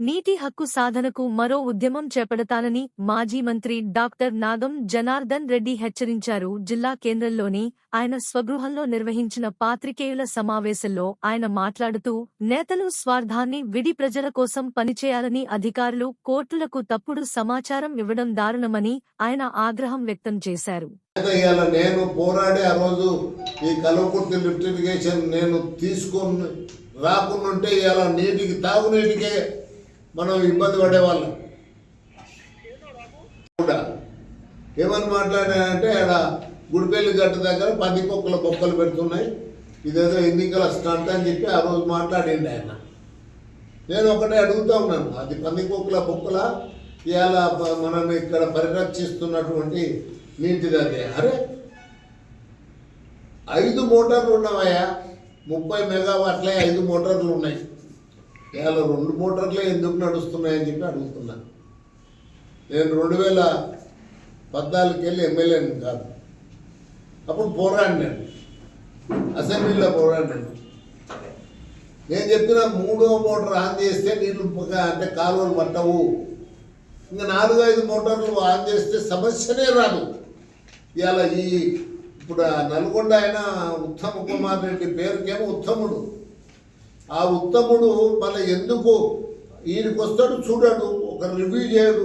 నీటి హక్కు సాధనకు మరో ఉద్యమం చేపడతానని మాజీ మంత్రి డాక్టర్ నాగం జనార్దన్ రెడ్డి హెచ్చరించారు. జిల్లా కేంద్రంలోని ఆయన స్వగృహంలో నిర్వహించిన పాత్రికేయుల సమావేశంలో ఆయన మాట్లాడుతూ నేతలు స్వార్థాన్ని విడి ప్రజల కోసం పనిచేయాలని అధికారులు కోర్టులకు తప్పుడు సమాచారం ఇవ్వడం దారుణమని ఆయన ఆగ్రహం వ్యక్తం చేశారు. నేను ఆ రోజు ఈ నీటికి తాగునీటికే మనం ఇబ్బంది పడేవాళ్ళం. కూడా. ఏమని మాట్లాడానంటే ఆడ గుడిపల్లి గట్ట దగ్గర పది కుక్కల బొక్కలు పెడుతున్నాయి. ఇదేదో ఎన్నికల స్టంట్ అని చెప్పి ఆ రోజు మాట్లాడింది ఆయన. నేను ఒకటే అడుగుతా ఉన్నాను అది పంది కుక్కల బొక్కల ఇవాళ మనం ఇక్కడ పరిరక్షిస్తున్నటువంటి నీటిది అదే అరే ఐదు మోటార్లు ఉన్నావయ్యా. ముప్పై మెగావాట్లే ఐదు మోటార్లు ఉన్నాయి. కేవలం రెండు మోటార్లే ఎందుకు నడుస్తున్నాయని చెప్పి అడుగుతున్నా. నేను రెండు వేల పద్నాలుగుకి వెళ్ళి ఎమ్మెల్యేని కాదు. అప్పుడు పోరాడినాను. అసెంబ్లీలో పోరాడినాను. నేను చెప్పిన మూడో మోటార్ ఆన్ చేస్తే నీళ్ళు అంటే కాలువలు పట్టవు. ఇంకా నాలుగు ఐదు మోటార్లు ఆన్ చేస్తే సమస్యనే రాదు. ఇవాళ ఈ ఇప్పుడు నల్గొండ ఆయన ఉత్తమ కుమార్ రెడ్డి పేరుకేమో ఉత్తముడు. ఆ ఉత్తముడు మన ఎందుకు ఈయనకు వస్తాడు చూడడు ఒక రివ్యూ చేయడు.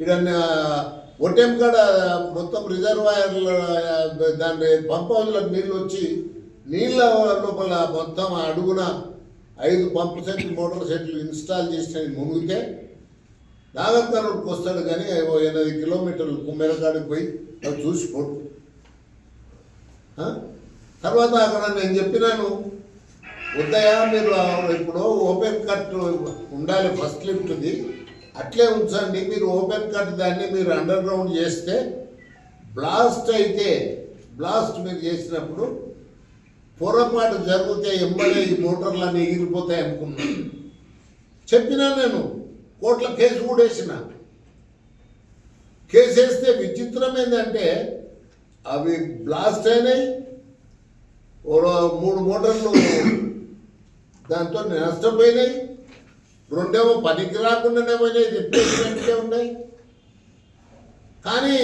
ఇక్కడ ఒటెం కాడ మొత్తం రిజర్వాయర్ల దాన్ని పంప్ హౌస్లకు నీళ్ళు వచ్చి నీళ్ళ లోపల మొత్తం అడుగున ఐదు పంపు సెట్లు మోటార్ సెట్లు ఇన్స్టాల్ చేసిన మునిగితే నాగర్కర్నూలుకి వస్తాడు కానీ ఓ ఎనిమిది కిలోమీటర్లు కుమ్మెరకాడికి పోయి అవి చూసిపోడు తర్వాత అక్కడ నేను చెప్పినాను? ఉదయ మీరు ఇప్పుడు ఓపెన్ కట్ ఉండాలి ఫస్ట్ లిఫ్ట్ది అట్లే ఉంచండి. మీరు ఓపెన్ కట్ దాన్ని మీరు అండర్ గ్రౌండ్ చేస్తే బ్లాస్ట్ అయితే బ్లాస్ట్ మీరు చేసినప్పుడు పొరపాటు జరిగితే ఎంబడే ఈ మోటార్లన్నీ ఎగిరిపోతాయి అనుకున్నాను చెప్పినా నేను కోట్ల కేసు కూడా వేసిన. కేసు వేస్తే విచిత్రం ఏంటంటే అవి బ్లాస్ట్ అయినాయి మూడు మోటార్లు దాంతో నష్టపోయినాయి. రెండేమో పనికి రాకుండానే పోయినాయి రిప్లేస్మెంట్కే ఉన్నాయి. కానీ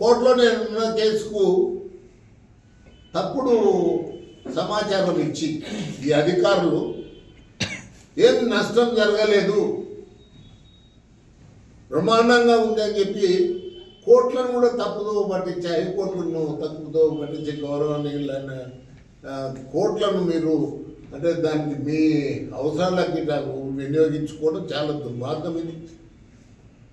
కోర్టులో నేను కేసుకు తప్పుడు సమాచారం ఇచ్చి ఈ అధికారులు ఏం నష్టం జరగలేదు బ్రహ్మాండంగా ఉందని చెప్పి కోర్టులను కూడా తప్పుదో పట్టించే హైకోర్టులను తప్పుదో పట్టించే గౌరవనీయులైన కోర్టులను మీరు అంటే దానికి మీ అవసరాలకి నాకు వినియోగించుకోవడం చాలా దుర్మార్గం ఇది.